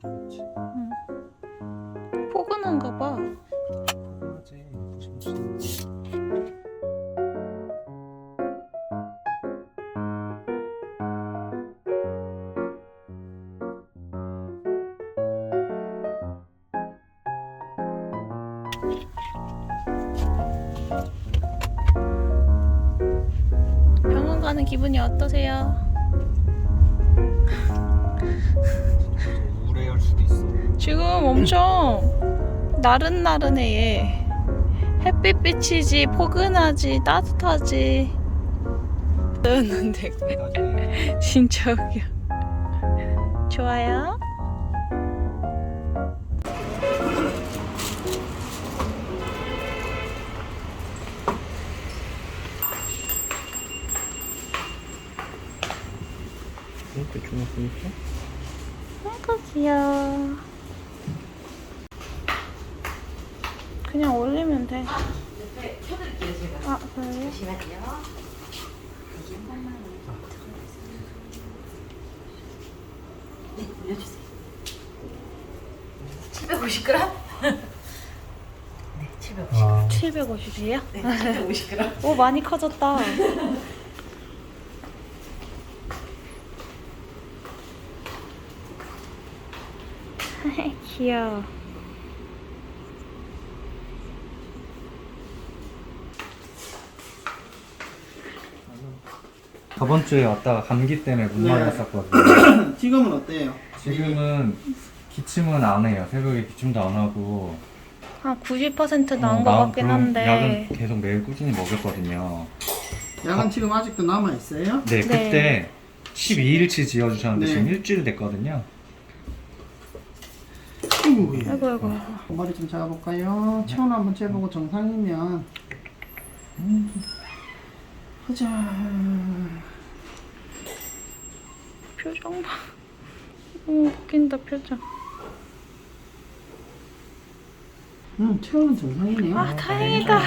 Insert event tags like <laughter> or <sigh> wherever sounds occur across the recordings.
그렇지. 포근한가 봐. 병원 가는 기분이 어떠세요? 지금 엄청 나른나른해 얘. 햇빛 비치지 포근하지 따뜻하지. 였는데 나중에 <laughs> 진짜 웃겨. 좋아요? 이렇게 주문 보니까 아이고 귀여워. 그냥 올리면 돼. 펴드릴게요 제가 아 그래요? 잠시만요 네 올려주세요 750g? 네 750g 아, 750이에요? 네 750g 오 많이 커졌다. <laughs> 귀여워. 저번 주에 왔다가 감기 때문에 못 맞았었거든요. <clears throat> 지금은 어때요? 지금은 기침은 안 해요. 새벽에 기침도 안 하고. 한 90% 나은 어, 것 나- 같긴 한데. 약은 계속 매일 꾸준히 먹였거든요. 약은 지금 아직도 남아 있어요? 네, 그때 12일치 지어주셨는데 네. 지금 일주일 됐거든요. 아이고, 예. 아이고 아이고. 머리 좀 잡아볼까요? 체온 한번 재보고 정상이면 음. 보자. 표정 봐. 오 웃긴다 표정. 음, 체온은 정상이네요. 아 다행이다.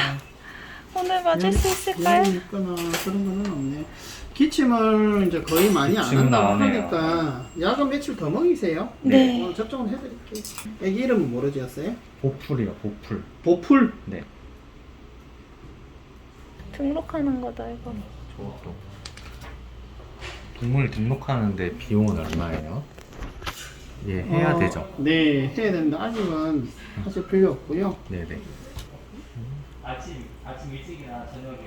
오늘 맞을 수 있을까요? 열 있거나 그런 거는 없네. 기침을 이제 거의 많이 안 한다고. 하니까 약은 며칠 더 먹이세요. 네. 오늘 접종을 해드릴게요. 애기 이름은 뭐로 지었어요? 보풀이요, 보풀. 보풀. 네. 등록하는 거다 이거. 저것도. 동물 등록하는데 비용은 얼마예요? 예, 해야 어, 되죠. 네, 해야 되는데 아직은 하실 필요 없고요. 네네. 아침 아침 일찍이나 저녁에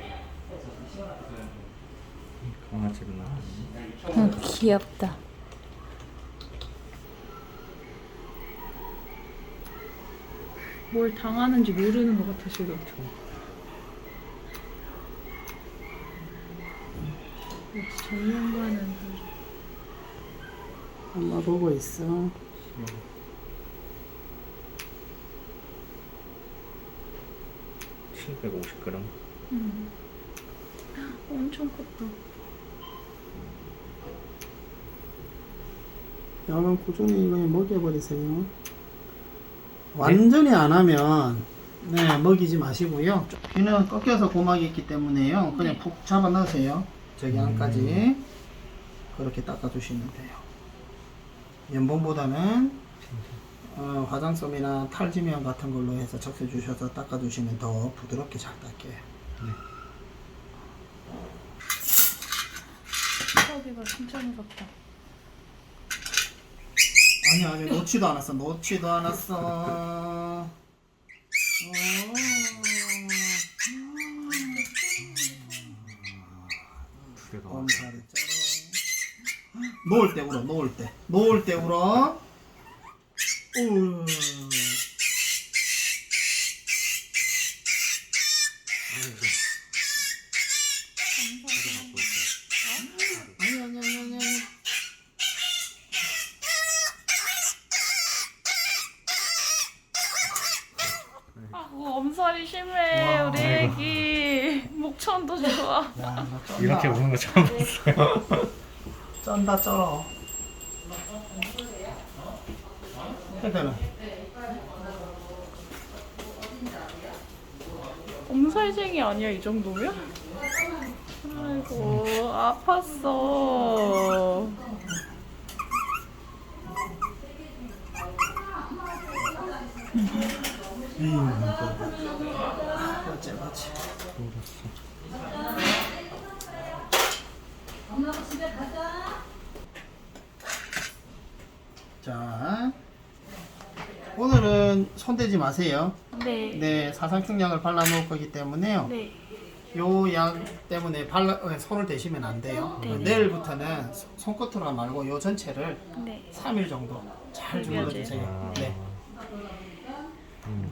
해서 좀 시원하게 강아지구나. 응 귀엽다. 뭘 당하는지 모르는 것 같아 지금. 역시 전문가는 엄마 보고 있어. 칠 750g. 음. 엄청 컸다. 약은 꾸준히 이거 먹여버리세요. 완전히 안 하면 네 먹이지 마시고요. 귀는 꺾여서 고막이 있기 때문에요. 그냥 푹 잡아 넣으세요. 저기 안까지 그렇게 닦아주시면 돼요. 연봉보다는 어, 화장솜이나 탈지면 같은 걸로 해서 적셔 주셔서 닦아주시면 더 부드럽게 잘 닦여요. 여기가 진짜 무섭다. 아니 아니 놓지도 않았어 놓지도 않았어 어. 두개더 엄살이 쩔어 놓을 때 울어 놓을 때 놓을 때 울어 우 아니 아니 아니 아니 아니 아, 엄살이 심해 우리 애기. 목천도 좋아. 이렇게 우는 거 처음 봤어요. 쩐다 쩔어 엄살쟁이 아니야 이 정도면? 아이고 아팠어 음. 자, 오늘은 손대지 마세요. 네. 네, 사상충약을 발라놓을 거기 때문에요. 네. 요 약 때문에 발라, 어, 손을 대시면 안 돼요. 네. 내일부터는 손- 손끝으로 말고 요 전체를 네. 3일 정도 잘 주물러 주세요. 네. 음,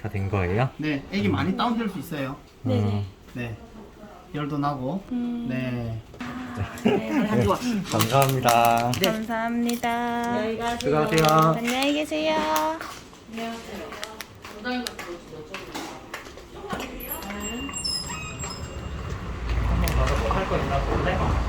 다된 거예요? 네, 애기 많이 다운될 수 있어요. 네네. 네. 열도 나고. 음. 네. 네, 좋아. 감사합니다. 감사합니다. 수고하세요. 안녕히 계세요. 한번 가서 할거 있나 볼래?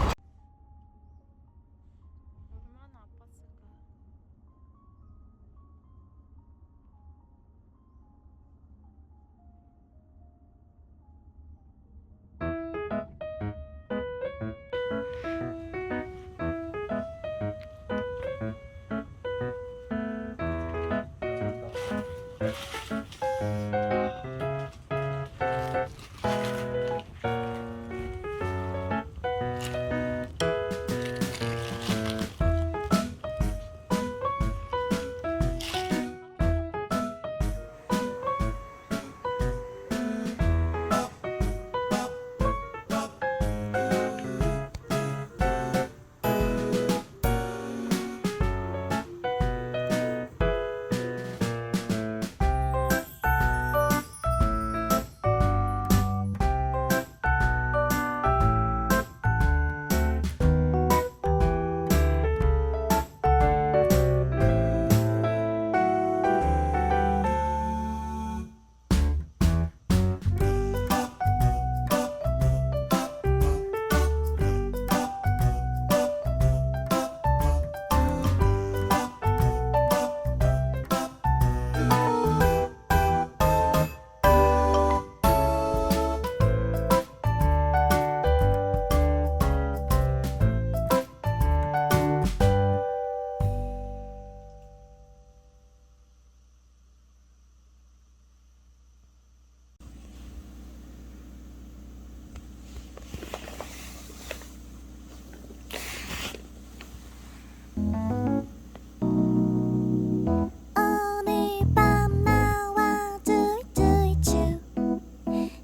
오늘 밤 나와 두이두이추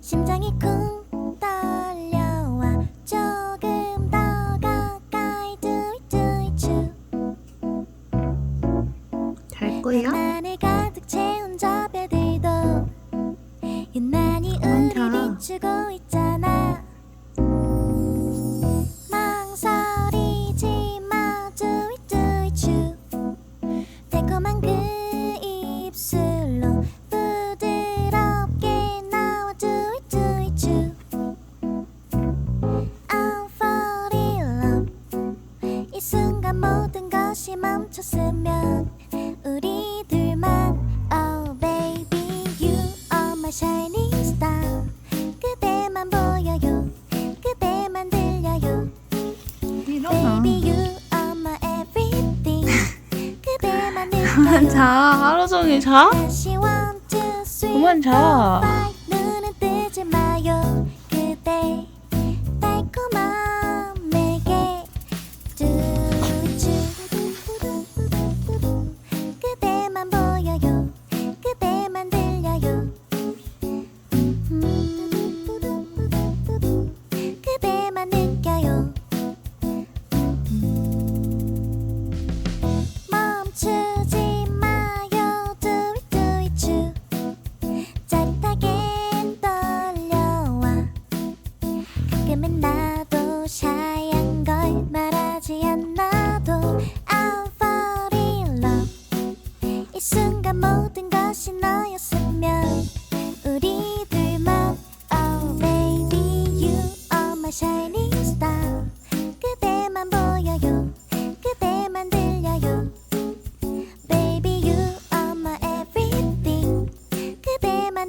심장이 쿵 떨려와 조금 더 가까이 두이두이추 잘 거예요? 나를 가득 채운 저 별들도 유난히. 우리 비추고 있 순간 모든 것이 멈췄으면 우리 둘만 Oh baby you are my shining star 그대만 보여요 그대만 들려요. Baby you are my everything 그대만 느껴요 자, 하루 종일 자? 다시 one two three 그만 자. four, five. 눈은 뜨지 마요 그대 달콤한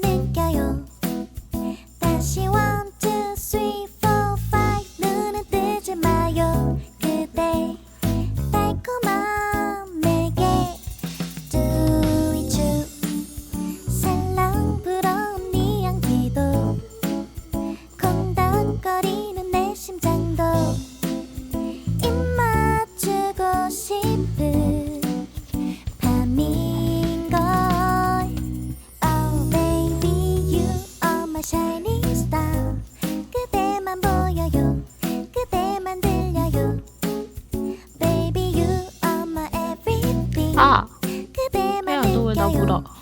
그 울어.